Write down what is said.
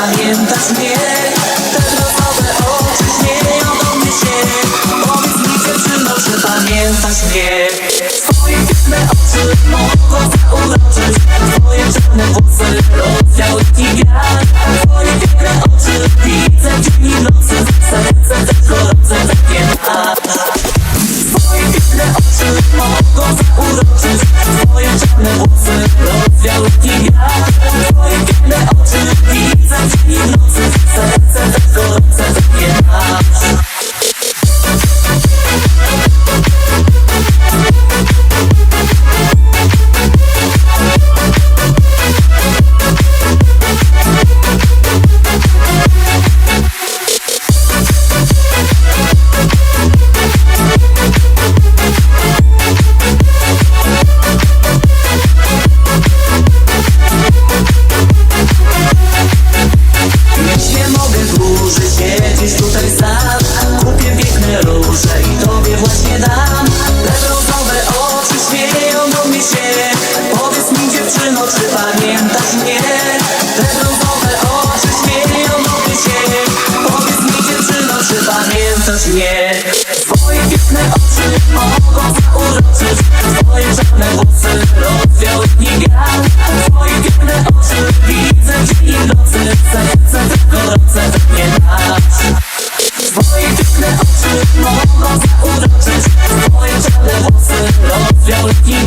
pamiętasz mnie? Te rosowe oczy śmieją do mnie się. Powiedz mi dziewczyno, czy pamiętasz mnie? Twoje piękne oczy mogą zauroczyć Twoje czarne włosy rozdziały Przez twoje czarne włosy rozwiały mi wiatr Twoje piękne oczy widzę dzień i nocy Serce tylko roce we mnie dać Twoje piękne oczy mogą za zauroczyć Twoje czarne włosy rozwiały mi